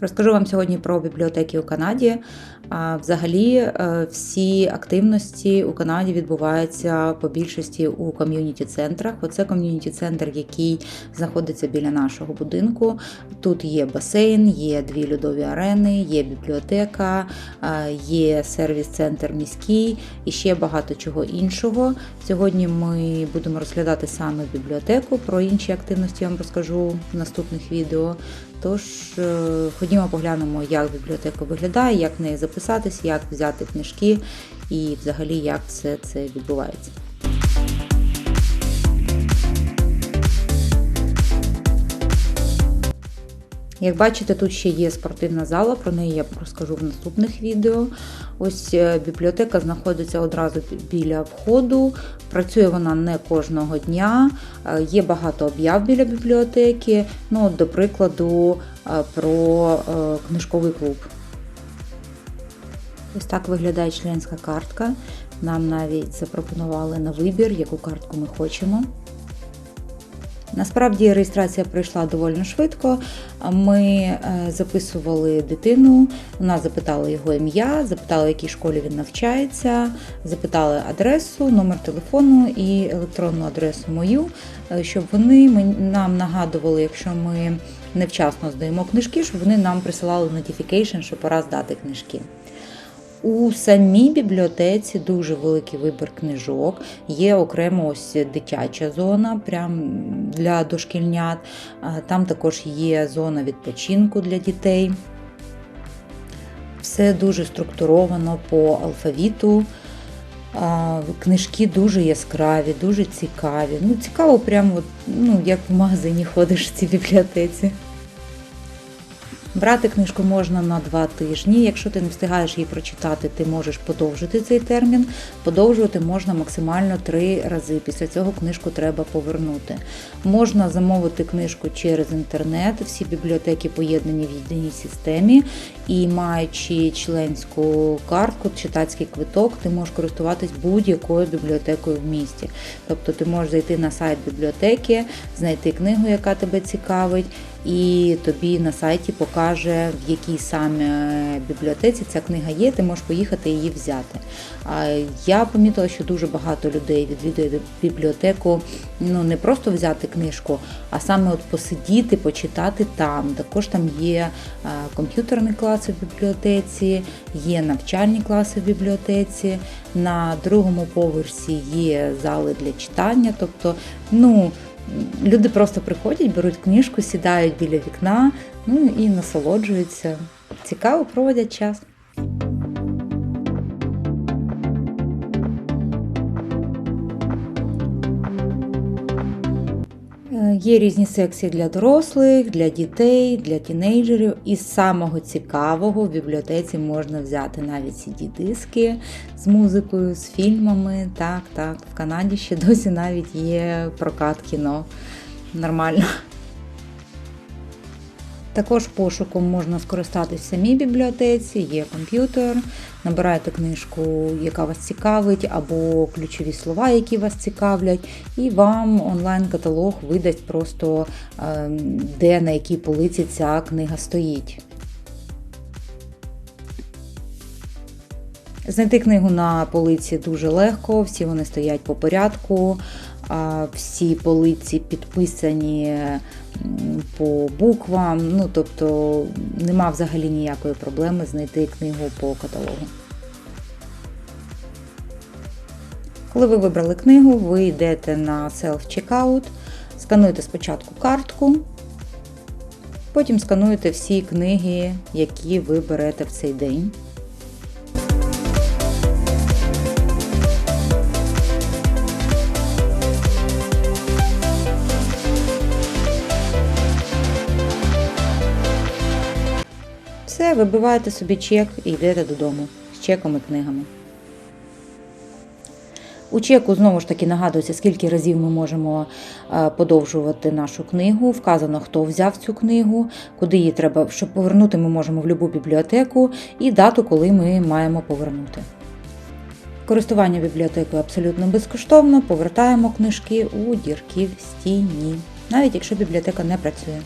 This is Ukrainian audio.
Розкажу вам сьогодні про бібліотеки у Канаді. Взагалі, е, всі активності у Канаді відбуваються по більшості у ком'юніті-центрах. Оце ком'юніті-центр, який знаходиться біля нашого будинку. Тут є басейн, є дві льодові арени, є бібліотека, е, є сервіс-центр міський і ще багато чого іншого. Сьогодні ми будемо розглядати саме бібліотеку. Про інші активності я вам розкажу в наступних відео. Тож е, ходімо поглянемо, як бібліотека виглядає, як в неї записатись, як взяти книжки і взагалі як все це відбувається. Як бачите, тут ще є спортивна зала, про неї я розкажу в наступних відео. Ось е, бібліотека знаходиться одразу біля входу. Працює вона не кожного дня, е, є багато об'яв біля бібліотеки. Ну, До прикладу, е, про книжковий клуб. Ось так виглядає членська картка. Нам навіть запропонували на вибір, яку картку ми хочемо. Насправді реєстрація пройшла доволі швидко. Ми е, записували дитину, вона запитала його ім'я, запитала, в якій школі він навчається, запитали адресу, номер телефону і електронну адресу мою, е, щоб вони нам нагадували, якщо ми невчасно здаємо книжки, щоб вони нам присилали notification, що пора здати книжки. У самій бібліотеці дуже великий вибір книжок. Є окремо ось дитяча зона, прям для дошкільнят. Там також є зона відпочинку для дітей. Все дуже структуровано по алфавіту. Книжки дуже яскраві, дуже цікаві. Ну, Цікаво, прямо ну, як в магазині ходиш в цій бібліотеці. Брати книжку можна на два тижні. Якщо ти не встигаєш її прочитати, ти можеш подовжити цей термін. Подовжувати можна максимально три рази. Після цього книжку треба повернути. Можна замовити книжку через інтернет. Всі бібліотеки поєднані в єдиній системі. І маючи членську картку, читацький квиток, ти можеш користуватись будь-якою бібліотекою в місті. Тобто ти можеш зайти на сайт бібліотеки, знайти книгу, яка тебе цікавить і тобі на сайті покаже, в якій саме бібліотеці ця книга є, ти можеш поїхати її взяти. Я помітила, що дуже багато людей відвідує бібліотеку ну не просто взяти книжку, а саме от посидіти, почитати там. Також там є комп'ютерні класи в бібліотеці, є навчальні класи в бібліотеці. На другому поверсі є зали для читання. Тобто, ну Люди просто приходять, беруть книжку, сідають біля вікна, ну і насолоджуються. Цікаво проводять час. Є різні секції для дорослих, для дітей, для тінейджерів. І з самого цікавого в бібліотеці можна взяти навіть CD-диски з музикою, з фільмами. Так, так, в Канаді ще досі навіть є прокат кіно. Нормально. Також пошуком можна скористатись в самій бібліотеці, є комп'ютер, набираєте книжку, яка вас цікавить, або ключові слова, які вас цікавлять, і вам онлайн-каталог видасть просто ем, де на якій полиці ця книга стоїть. Знайти книгу на полиці дуже легко, всі вони стоять по порядку, всі полиці підписані по буквам, ну тобто нема взагалі ніякої проблеми знайти книгу по каталогу. Коли ви вибрали книгу, ви йдете на Self-Checkout, скануєте спочатку картку, потім скануєте всі книги, які ви берете в цей день. Все, вибиваєте собі чек і йдете додому з чеком і книгами. У чеку знову ж таки нагадується, скільки разів ми можемо е, подовжувати нашу книгу. Вказано, хто взяв цю книгу, куди її треба, щоб повернути, ми можемо в будь-яку бібліотеку і дату, коли ми маємо повернути. Користування бібліотекою абсолютно безкоштовно, повертаємо книжки у дірки в стіні, навіть якщо бібліотека не працює.